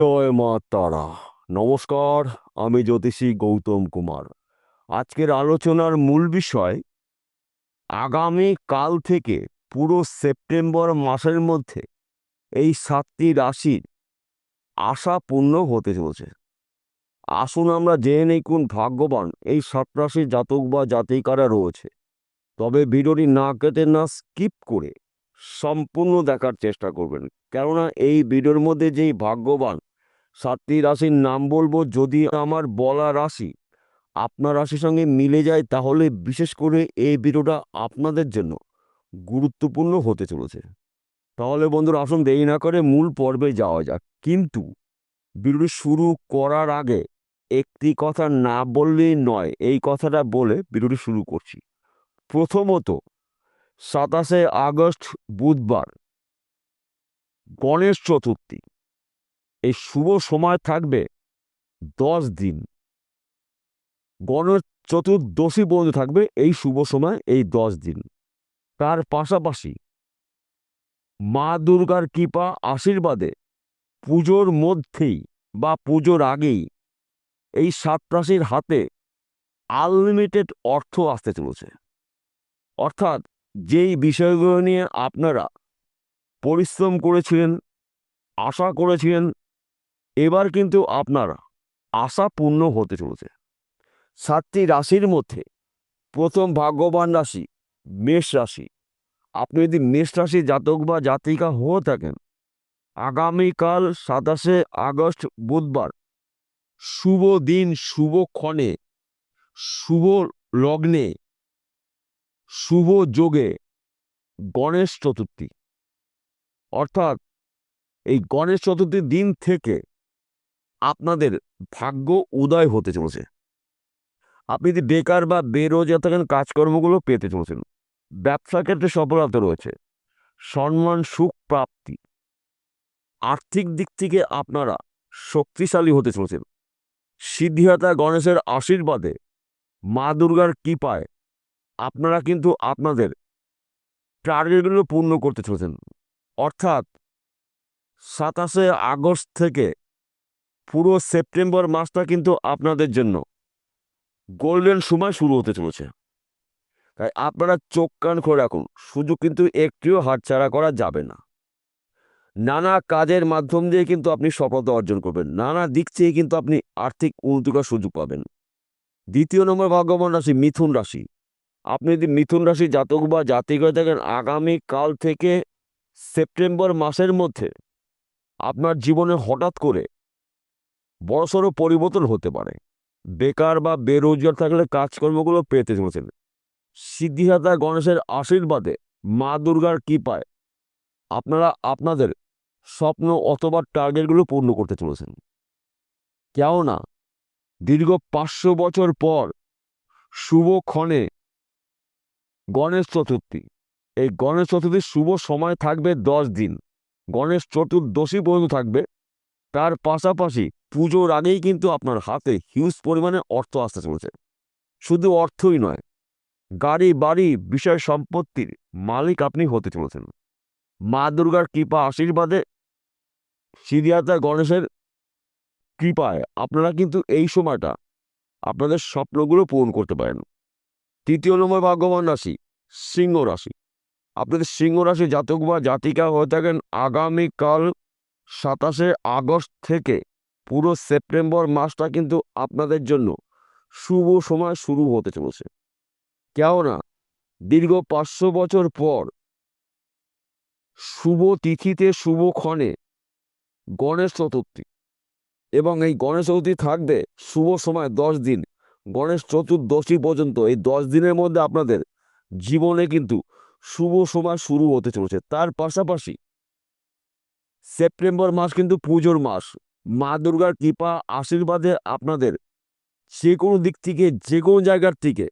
জয় মা তারা। নমস্কার, আমি জ্যোতিষী গৌতম কুমার। আজকের আলোচনার মূল বিষয়, আগামী কাল থেকে পুরো সেপ্টেম্বর মাসের মধ্যে এই সাতটি রাশির আশা পূর্ণ হতে চলেছে। আসুন আমরা জেনে নেই কোন ভাগ্যবান এই সাত রাশির জাতক বা জাতিকারা রয়েছে। তবে ভিডিওটি না কেটে না স্কিপ করে সম্পূর্ণ দেখার চেষ্টা করবেন। কেননা এই ভিডিওর মধ্যে যেই ভাগ্যবান সাতটি রাশির নাম বলব যদি আমার বলা রাশি আপনার রাশির সঙ্গে মিলে যায় তাহলে বিশেষ করে এই ভিডিওটা আপনাদের জন্য গুরুত্বপূর্ণ হতে চলেছে। তাহলে বন্ধুরা আসুন দেরি না করে মূল পর্বে যাওয়া যাক। কিন্তু ভিডিওটি শুরু করার আগে একটি কথা না বললেই নয়, এই কথাটা বলে ভিডিওটি শুরু করছি। প্রথমত, সাতাশে আগস্ট বুধবার, গণেশ চতুর্থী। এই শুভ সময় থাকবে দশ দিন। গণেশ চতুর্দশী পর্যন্ত থাকবে এই শুভ সময়, এই দশ দিন। তার পাশাপাশি মা দুর্গার কৃপা আশীর্বাদে পুজোর মধ্যেই বা পুজোর আগেই এই সাত রাশির হাতে আনলিমিটেড অর্থ আসতে চলেছে। অর্থাৎ যেই বিষয়গুলো নিয়ে আপনারা পরিশ্রম করেছিলেন, আশা করেছিলেন এবার কিন্তু আপনারা আশা পূর্ণ হতে চলেছে। সাতটি রাশির মধ্যে প্রথম ভাগ্যবান রাশি, মেষ রাশি। আপনি যদি মেষ রাশি জাতক বা জাতিকা হয়ে থাকেন, আগামীকাল সাতাশে আগস্ট বুধবার শুভ দিন, শুভ ক্ষণে, শুভ লগ্নে, শুভ যোগে গণেশ চতুর্থী। অর্থাৎ এই গণেশ চতুর্থীর দিন থেকে আপনাদের ভাগ্য উদয় হতে চলেছে। আপনি যদি বেকার বা বেরোজগার থাকেন, কাজকর্মগুলো পেতে চলেছেন। ব্যবসা ক্ষেত্রে সফলতা রয়েছে। সম্মান, সুখ, প্রাপ্তি। আর্থিক দিক থেকে আপনারা শক্তিশালী হতে চলেছেন। সিদ্ধিদাতা গণেশের আশীর্বাদে মা দুর্গার কৃপায় আপনারা কিন্তু আপনাদের টার্গেটগুলো পূর্ণ করতে চলেছেন। অর্থাৎ সাতাশে আগস্ট থেকে পুরো সেপ্টেম্বর মাসটা কিন্তু আপনাদের জন্য। গোল্ডেন সময় শুরু হতে চলেছে। তাই আপনারা চোখ কান করে রাখুন সুযোগ কিন্তু একটিও হাতছাড়া করা যাবে না। নানা কাজের মাধ্যম দিয়ে কিন্তু আপনি সফলতা অর্জন করবেন। নানা দিক থেকে কিন্তু আপনি আর্থিক উন্নতি করার সুযোগ পাবেন। দ্বিতীয় নম্বর ভাগ্যবান রাশি মিথুন রাশি। আপনি যদি মিথুন রাশি জাতক বা জাতি করে থাকেন, আগামী কাল থেকে সেপ্টেম্বর মাসের মধ্যে আপনার জীবনে হঠাৎ করে বড়সড় পরিবর্তন হতে পারে। বেকার বা বেরোজগার থাকলে কাজকর্মগুলো পেতে চলেছেন। সিদ্ধিদাতা গণেশের আশীর্বাদে মা দুর্গার কৃপায় আপনারা আপনাদের স্বপ্ন অথবা টার্গেটগুলো পূর্ণ করতে চলেছেন। কেননা দীর্ঘ পাঁচশো বছর পর শুভ ক্ষণে গণেশ চতুর্থী। এই গণেশ চতুর্থীর শুভ সময় থাকবে দশ দিন। গণেশ চতুর্দশী পর্যন্ত থাকবে তার পাশাপাশি পুজোর আগেই কিন্তু আপনার হাতে হিউজ পরিমাণে অর্থ আসতে চলেছে। শুধু অর্থই নয়, গাড়ি, বাড়ি, বিষয় সম্পত্তির মালিক আপনি হতে চলেছেন। মা দুর্গার কৃপা আশীর্বাদে সিরিয়াতা গণেশের কৃপায় আপনারা কিন্তু এই সময়টা আপনাদের স্বপ্নগুলো পূরণ করতে পারেন। তৃতীয় নম্বর ভাগ্যবান রাশি, সিংহ রাশি। আপনাদের সিংহ রাশি জাতক বা জাতিকা হয়ে থাকেন আগামীকাল সাতাশে আগস্ট থেকে পুরো সেপ্টেম্বর মাসটা কিন্তু আপনাদের জন্য শুভ সময় শুরু হতে চলেছে। কেননা দীর্ঘ পাঁচশো বছর পর শুভ তিথিতে শুভ ক্ষণে গণেশ চতুর্থী এবং এই গণেশ চতুর্থী থাকবে শুভ সময় দশ দিন। গণেশ চতুর্দশী পর্যন্ত এই দশ দিনের মধ্যে আপনাদের জীবনে কিন্তু শুভ সময় শুরু হতে চলেছে। তার পাশাপাশি সেপ্টেম্বর মাস কিন্তু পুজোর মাস। মা দুর্গার কৃপা, আশীর্বাদে আপনাদের। যে কোনো দিক থেকে যে কোনো জায়গার থেকে।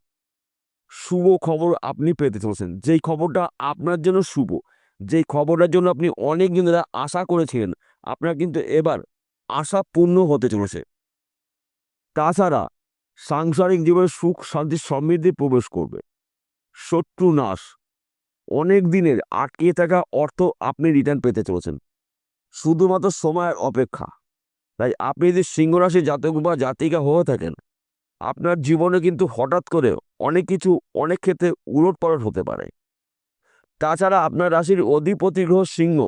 শুভ খবর আপনি পেতে চলেছেন। যেই খবরটা আপনার জন্য শুভ, যেই খবরটার জন্য আপনি অনেক দিন ধরে আশা করেছিলেন, আপনার কিন্তু এবার আশা পূর্ণ হতে চলেছে। তাছাড়া, সাংসারিক জীবনে সুখ, শান্তি, সমৃদ্ধি প্রবেশ করবে। শত্রু নাশ। অনেক দিনের আটকে থাকা অর্থ আপনি রিটার্ন পেতে চলেছেন। শুধুমাত্র সময়ের অপেক্ষা। তাই আপনি যদি সিংহ রাশি জাতক বা জাতিকা হয়ে থাকেন, আপনার জীবনে কিন্তু হঠাৎ করে অনেক কিছু অনেক ক্ষেত্রে উলট পালট হতে পারে। তাছাড়া আপনার রাশির অধিপতি গ্রহ সিংহ,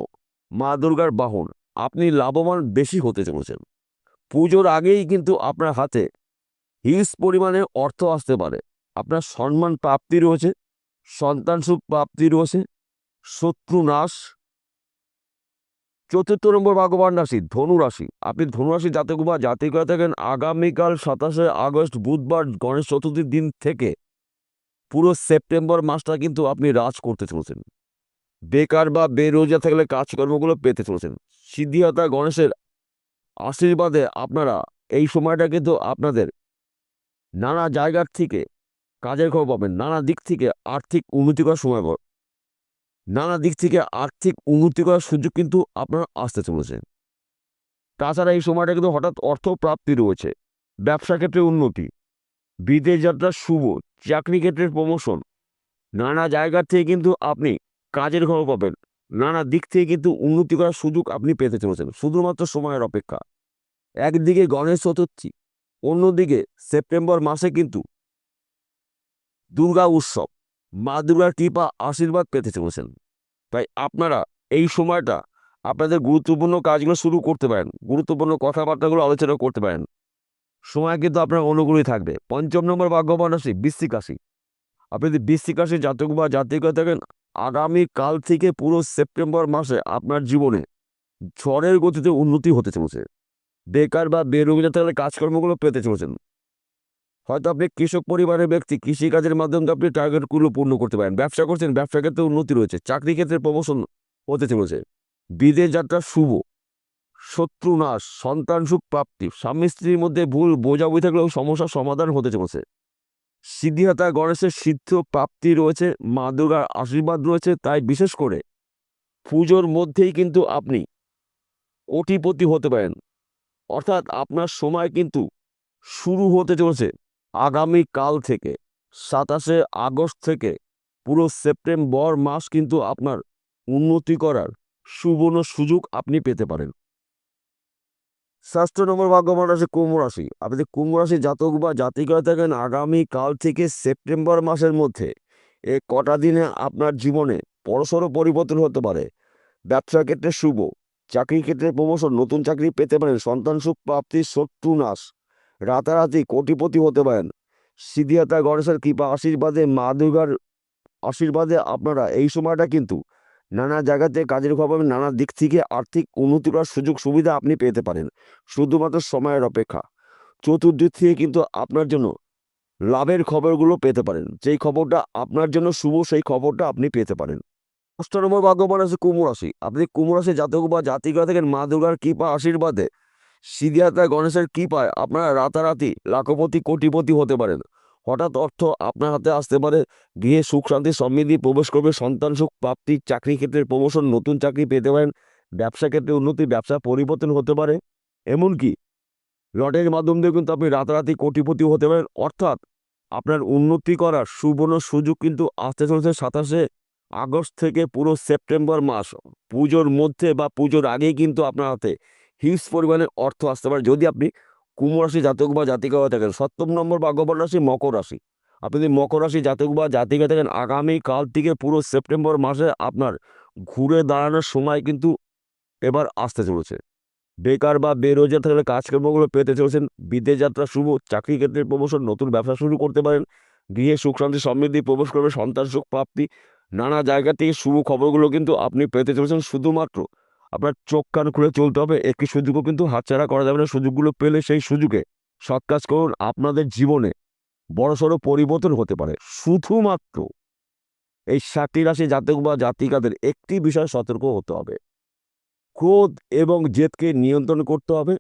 মা দুর্গার বাহন, আপনি লাভবান বেশি হতে চলেছেন। পুজোর আগেই কিন্তু আপনার হাতে হিউজ পরিমাণে অর্থ আসতে পারে। আপনার সম্মান প্রাপ্তি রয়েছে সন্তান সুখ প্রাপ্তি রয়েছে, শত্রু নাশ চতুর্থ নম্বর ভাগ্যবান রাশি, ধনু রাশি। আপনি ধনু রাশি জাতক বা জাতিকা থাকেন আগামীকাল সাতাশে আগস্ট, বুধবার গণেশ চতুর্থীর দিন থেকে পুরো সেপ্টেম্বর মাসটা কিন্তু আপনি রাজ করতে চলেছেন। বেকার বা বেরোজগার থাকলে কাজকর্মগুলো পেতে চলেছেন। সিদ্ধিদাতা গণেশের আশীর্বাদে আপনারা এই সময়টা কিন্তু আপনাদের নানা জায়গার থেকে কাজের খবর পাবেন, নানা দিক থেকে আর্থিক উন্নতি করার সময়। নানা দিক থেকে আর্থিক উন্নতি করার সুযোগ কিন্তু আপনার আসতে চলেছে। তাছাড়া এই সময়টা কিন্তু হঠাৎ অর্থ প্রাপ্তি রয়েছে ব্যবসা ক্ষেত্রে উন্নতি, বিদেশ যাত্রা শুভ, চাকরি ক্ষেত্রের প্রমোশন নানা জায়গার থেকে কিন্তু আপনি কাজের খবর পাবেন, নানা দিক থেকে কিন্তু উন্নতি করার সুযোগ আপনি পেতে চলেছেন, শুধুমাত্র সময়ের অপেক্ষা। একদিকে গণেশ চতুর্থী, অন্যদিকে সেপ্টেম্বর মাসে কিন্তু দুর্গা উৎসব মা দুর্গার কৃপা আশীর্বাদ পেতে চলেছেন। তাই আপনারা এই সময়টা আপনাদের গুরুত্বপূর্ণ কাজগুলো শুরু করতে পারেন, গুরুত্বপূর্ণ কথাবার্তাগুলো আলোচনা করতে পারেন। সময় কিন্তু আপনার অনুকূলই থাকবে। পঞ্চম নম্বর ভাগ্যবান রাশি বৃশ্চিক রাশি। আপনি যদি বৃশ্চিক রাশি জাতক বা জাতিকা থাকেন কাল থেকে পুরো সেপ্টেম্বর মাসে আপনার জীবনে ঝড়ের গতিতে উন্নতি হতে চলেছে। বেকার বা বেরোজগার থাকলে কাজকর্মগুলো পেতে চলেছেন। হয়তো আপনি কৃষক পরিবারের ব্যক্তি, কৃষিকাজের মাধ্যমে আপনি টার্গেটগুলো পূর্ণ করতে পারেন। ব্যবসা করছেন, ব্যবসা ক্ষেত্রে উন্নতি রয়েছে, চাকরি ক্ষেত্রে প্রমোশন হতে চলেছে। বিদেশ যাত্রা শুভ, শত্রু নাশ, সন্তান সুখ প্রাপ্তি, স্বামী স্ত্রীর মধ্যে ভুল বোঝাবুঝি থাকলেও সমস্যার সমাধান হতে চলেছে। সিদ্ধিহাতা গণেশের সিদ্ধ প্রাপ্তি রয়েছে, মা দুর্গার আশীর্বাদ রয়েছে, তাই বিশেষ করে পুজোর মধ্যেই কিন্তু আপনি কোটিপতি হতে পারেন। অর্থাৎ আপনার সময় কিন্তু শুরু হতে চলেছে। আগামী কাল থেকে, সাতাশে আগস্ট থেকে, পুরো সেপ্টেম্বর মাস কিন্তু আপনার উন্নতি করার সুবর্ণ সুযোগ আপনি পেতে পারেন। ষষ্ঠ নম্বর ভাগ্যবান রাশি কুম্ভ রাশি। আপনি যদি কুম্ভ রাশি জাতক বা জাতিকা থাকেন আগামী কাল থেকে সেপ্টেম্বর মাসের মধ্যে এ কটা দিনে আপনার জীবনে বড়সড় পরিবর্তন হতে পারে। ব্যবসা ক্ষেত্রে শুভ চাকরি ক্ষেত্রে প্রমোশন নতুন চাকরি পেতে পারেন, সন্তান সুখ, প্রাপ্তি শত্রু নাশ রাতারাতি কোটিপতি হতে পারেন। সিদ্ধিয়াতা গণেশের কৃপা আশীর্বাদে মা দুর্গার আশীর্বাদে আপনারা এই সময়টা কিন্তু নানা জায়গাতে কাজের খবর নানা দিক থেকে আর্থিক উন্নতি করার সুযোগ সুবিধা আপনি পেতে পারেন। শুধুমাত্র সময়ের অপেক্ষা। চতুর্দিক থেকে কিন্তু আপনার জন্য লাভের খবরগুলো পেতে পারেন। যেই খবরটা আপনার জন্য শুভ, সেই খবরটা আপনি পেতে পারেন। অষ্ট নম্বর ভাগ্যবান আছে কুমড় রাশি। আপনি কুমড় রাশি জাতক বা জাতিকা থেকে মা দুর্গার কৃপা আশীর্বাদে সিদ্ধিয়াতা গণেশের কৃপায় আপনারা রাতারাতি লাখপতি, কোটিপতি হতে পারেন। হঠাৎ অর্থ আপনার হাতে আসতে পারে। গৃহে সুখ, শান্তি, সমৃদ্ধি, প্রবেশ করবে, সন্তান সুখ, প্রাপ্তি, চাকরি ক্ষেত্রে প্রমোশন নতুন চাকরি পেতে পারেন। ব্যবসা ক্ষেত্রে উন্নতি, ব্যবসা পরিবর্তন হতে পারে। এমনকি লটের মাধ্যম দিয়ে কিন্তু আপনি রাতারাতি কোটিপতি হতে পারেন। অর্থাৎ আপনার উন্নতি করার সুবর্ণ সুযোগ কিন্তু আসতে চলেছে সাতাশে আগস্ট থেকে পুরো সেপ্টেম্বর মাস। পুজোর মধ্যে বা পুজোর আগেই কিন্তু আপনার হাতে হিউজ পরিমাণে অর্থ আসতে পারে। যদি আপনি কুম্ভ রাশি, জাতক বা জাতিকা হয়ে থাকেন, সপ্তম নম্বর ভাগ্যবান রাশি, মকর রাশি। আপনি যদি মকর রাশি, জাতক বা জাতিকা থাকেন আগামী কাল থেকে পুরো সেপ্টেম্বর মাসে আপনার ঘুরে দাঁড়ানোর সময় কিন্তু এবার আসতে চলেছে। বেকার বা বেরোজগার থাকলে কাজকর্মগুলো পেতে চলেছেন, বিদেশ যাত্রা শুভ, চাকরি ক্ষেত্রে প্রমোশন নতুন ব্যবসা শুরু করতে পারেন, গৃহে সুখ শান্তি সমৃদ্ধি, প্রবেশ করবে, সন্তান সুখ প্রাপ্তি, নানা জায়গা থেকে শুভ খবরগুলো কিন্তু আপনি পেতে চলেছেন। শুধুমাত্র আপনার চোখ কান খুলে চলতে হবে, একটি সুযোগও কিন্তু হাতছাড়া করা যাবে না। সুযোগগুলো পেলে সেই সুযোগে সৎ কাজ করুন আপনাদের জীবনে। বড়সড় পরিবর্তন হতে পারে। শুধুমাত্র এই সাতটি রাশি জাতক বা জাতিকাদের একটি বিষয় সতর্ক হতে হবে। ক্রোধ এবং জেদকে নিয়ন্ত্রণ করতে হবে।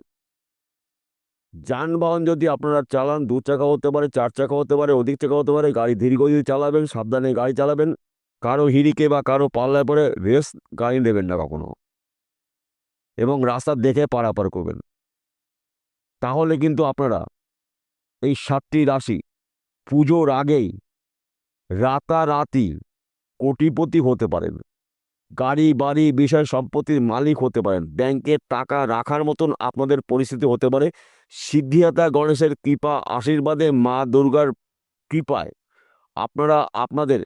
যানবাহন যদি আপনারা চালান, দু চাকা হতে পারে, চার চাকা হতে পারে, অধিক চাকা হতে পারে, গাড়ি ধীরগতি চালাবেন, সাবধানে গাড়ি চালাবেন। কারও হিড়িকে বা কারও পাল্লায় পরে রেস গাড়ি নেবেন না কখনো। এবং রাস্তা দেখে পারাপার করবেন। তাহলে কিন্তু আপনারা এই সাতটি রাশি পুজোর আগেই রাতারাতি কোটিপতি হতে পারেন। গাড়ি, বাড়ি, বিষয় সম্পত্তির মালিক হতে পারেন। ব্যাংকে টাকা রাখার মতন আপনাদের পরিস্থিতি হতে পারে। সিদ্ধিদাতা গণেশের কৃপা, আশীর্বাদে মা দুর্গার কৃপায় আপনারা আপনাদের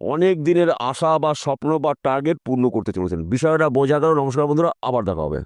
অনেক দিনের আশা বা স্বপ্ন বা টার্গেট পূর্ণ করতে চলেছেন। বিষয়টা বোঝা গেল নমস্কার বন্ধুরা, আবার দেখা হবে।